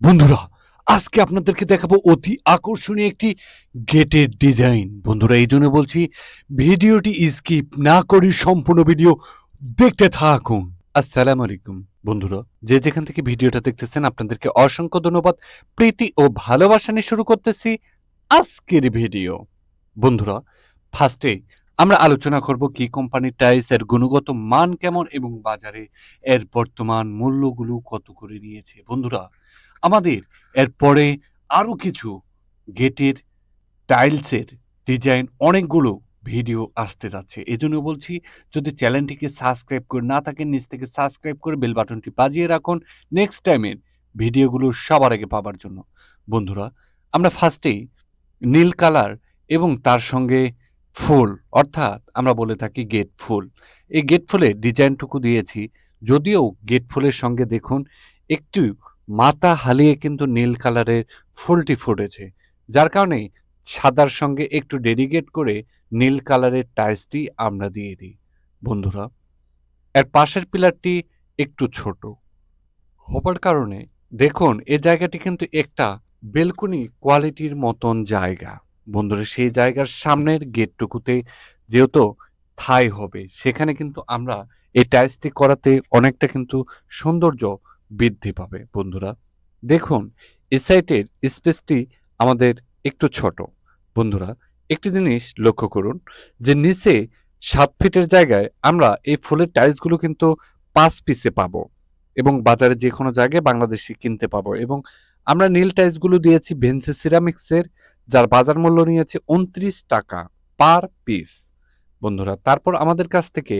বন্ধুরা, আজকে আপনাদেরকে দেখাবো অতি আকর্ষণীয় একটি গেটের ডিজাইন। বন্ধুরা, এই জন্য বলছি, ভিডিওটি স্কিপ না করে সম্পূর্ণ ভিডিও দেখতে থাকুন। আসসালামু আলাইকুম। বন্ধুরা, যে যেখান থেকে ভিডিওটা দেখতেছেন, আপনাদেরকে অসংখ্য ধন্যবাদ। প্রীতি ও ভালোবাসা নিয়ে শুরু করতেছি আজকের ভিডিও। বন্ধুরা ফার্স্টে আমরা আলোচনা করব কি কোম্পানির টাইলস এর গুণগত মান কেমন এবং বাজারে এর বর্তমান মূল্যগুলো কত করে নিয়েছে। বন্ধুরা আমাদের এরপরে আরও কিছু গেটের টাইলসের ডিজাইন অনেকগুলো ভিডিও আসতে যাচ্ছে। এজন্য বলছি, যদি চ্যানেলটিকে সাবস্ক্রাইব করে না থাকেন, নিচ থেকে সাবস্ক্রাইব করে বেল বাটনটি বাজিয়ে রাখুন নেক্সট টাইমের ভিডিওগুলো সবার আগে পাওয়ার জন্য। বন্ধুরা, আমরা ফার্স্টেই নীল কালার এবং তার সঙ্গে ফুল, অর্থাৎ আমরা বলে থাকি গেট ফুল। এই গেট ফুলের ডিজাইনটুকু দিয়েছি। যদিও গেট ফুলের সঙ্গে দেখুন, একটু মাথা হালিয়ে কিন্তু নীল কালারের ফুলটি ফুটেছে। যার কারণে সাদার সঙ্গে একটু ডেডিকেট করে নীল কালারের টাইলসটি আমরা দিয়ে দিই। বন্ধুরা, এর পাশের পিলারটি একটু ছোট। হবার কারণে দেখুন, এ জায়গাটি কিন্তু একটা বেলকনি কোয়ালিটির মতন জায়গা। বন্ধুরা, সেই জায়গার সামনের গেটটুকুতে যেহেতু থাই হবে, সেখানে কিন্তু আমরা এই টাইলসটি করাতে অনেকটা কিন্তু সৌন্দর্য বৃদ্ধি পাবে, বন্ধুরা। দেখুন এ সাইটের স্পেসটি আমাদের একটু ছোট। বন্ধুরা, একটি জিনিস লক্ষ্য করুন, যে নিচে সাত ফিটের জায়গায় আমরা এই ফুলের টাইলসগুলো কিন্তু পাঁচ পিসে পাবো এবং বাজারে যে কোনো জায়গায় বাংলাদেশি কিনতে পাবো এবং আমরা নীল টাইলসগুলো দিয়েছি ভেন্সি সিরামিক্সের, যার বাজার মূল্য নিয়েছে উনত্রিশ টাকা পার পিস বন্ধুরা, তারপর আমাদের কাছ থেকে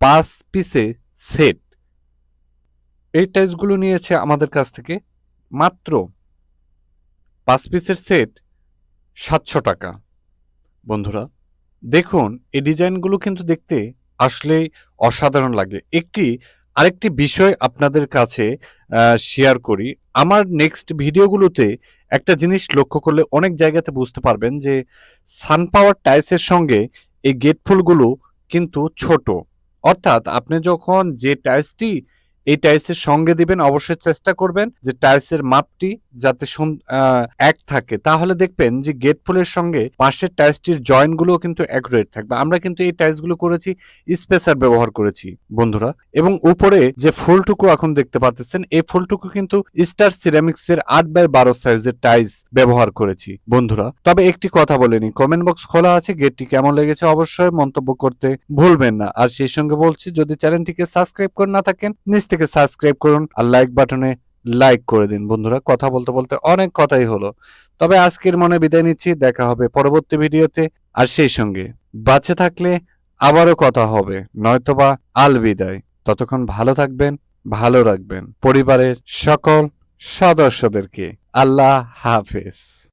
পাঁচ পিসে সেট এই টাইলসগুলো নিয়েছে আমাদের কাছ থেকে মাত্র পাঁচ পিসের সেট সাতশো টাকা। বন্ধুরা, দেখুন, এই ডিজাইনগুলো কিন্তু দেখতে আসলেই অসাধারণ লাগে। একটি, আরেকটি বিষয় আপনাদের কাছে শেয়ার করি। আমার নেক্সট ভিডিওগুলোতে একটা জিনিস লক্ষ্য করলে অনেক জায়গাতে বুঝতে পারবেন যে সানপাওয়ার টাইলসের সঙ্গে এই গেট ফুলগুলো কিন্তু ছোট। অর্থাৎ আপনি যখন যে টাইলসটি এই টাইলসের সঙ্গে দিবেন, অবশ্যই চেষ্টা করবেন যে টাইলসের মাপটি যাতে এক থাকে। তাহলে দেখবেন যে গেট ফুলের সঙ্গে পাশের টাইলসটির জয়েন্টগুলো কিন্তু অ্যাকুরেট থাকবে। আমরা কিন্তু এই টাইলসগুলো করেছি, স্পেসার ব্যবহার করেছি, বন্ধুরা। এবং উপরে যে ফুলটুকু এখন দেখতে পাচ্ছেন এই ফুলটুকু কিন্তু স্টার সিরামিক্স এর আট বাই বারো সাইজের টাইলস ব্যবহার করেছি, বন্ধুরা। তবে একটি কথা বলেনি কমেন্ট বক্স খোলা আছে, গেটটি কেমন লেগেছে অবশ্যই মন্তব্য করতে ভুলবেন না। আর সেই সঙ্গে বলছি, যদি চ্যানেলটিকে সাবস্ক্রাইব করে না থাকেন নিচ থেকে সাবস্ক্রাইব করুন আর লাইক বাটনে লাইক করে দিন। বন্ধুরা, কথা বলতে বলতে অনেক কথাই হলো। তবে আজকের মনে বিদায় নিচ্ছি, দেখা হবে পরবর্তী ভিডিওতে, আর সেই সঙ্গে। বাঁচে থাকলে আবারও কথা হবে, নয়তোবা আল বিদায় ততক্ষণ ভালো থাকবেন, ভালো রাখবেন। পরিবারের সকল সদস্যদেরকে। আল্লাহ হাফেজ।